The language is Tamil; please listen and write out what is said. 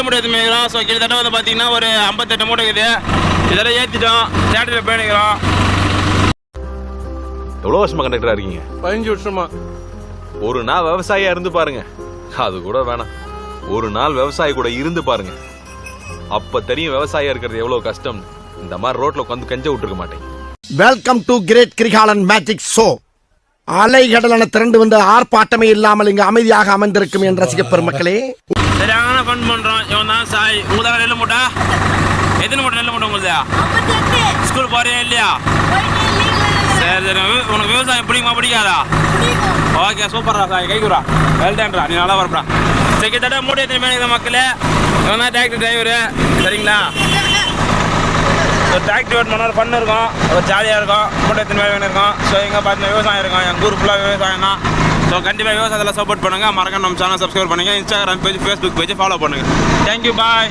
நெல் மூட்டை எடுத்து மேய்க்கிறோம் ஸோ கிட்டத்தட்ட வந்து பார்த்தீங்கன்னா ஒரு ஐம்பத்தெட்டு மூட்டை இருக்குது. இதெல்லாம் ஏற்றிட்டோம் தேட்டரில் போயிடுக்கிறோம் எவ்வளோ வருஷமா கண்டக்டரா இருக்கீங்க? பதினஞ்சு வருஷமா. ஒரு நாள் விவசாயியா இருந்து பாருங்க. அது கூட வேணாம். ஒரு நாள் விவசாயி கூட இருந்து பாருங்க. அப்ப தெரியும் விவசாயியா இருக்கிறது எவ்வளவு கஷ்டம். இந்த மாதிரி ரோட்ல உட்காந்து கெஞ்ச விட்டுருக்க மாட்டேன். Welcome to great Kirikalan magic show அலைகடலான திரண்டு வந்து ஆர்ப்பாட்டமே இல்லாமல் இங்கு அமைதியாக அமர்ந்திருக்கும் என் ரசிக பெருமக்களே. சரியான ஃபன் பண்ணுறோம் இவன் தான் சாய். உங்களுக்கு நெல் மூட்டை? எத்தனை மூட்டை நெல் மூட்டை உங்களுக்கு? ஸ்கூல் போறியா இல்லையா? சரி சரி. உனக்கு விவசாயம் பிடிக்குமா பிடிக்காதா? ஓகே சூப்பர்ரா சாய். கைக்குறா வெல்டன்ரா நீ நல்லா வரப்படா. சரி கிட்டத்தட்ட மூட்டை எத்தனை மேலே மக்களே? இவன் தான் டிராக்டர் டிரைவரு சரிங்களா? ஒரு டிராக்டர் ஓட் பண்ண ஃபன் இருக்கும். ஒரு ஜாலியாக இருக்கும். மூட்டை எத்தனை மேலே இருக்கும். ஸோ எங்கே பார்த்தீங்கன்னா விவசாயம் இருக்கும். எங்கள் ஊர் ஃபுல்லாக விவசாயம் தான் ஸோ கண்டிப்பாக விவசாயத்தில் சப்போர்ட் பண்ணுங்கள் மறக்காம நம்ம சேனல் சப்ஸ்கிரைப் பண்ணுங்கள் Instagram page Facebook page follow பண்ணுங்கள் தேங்க்யூ பாய்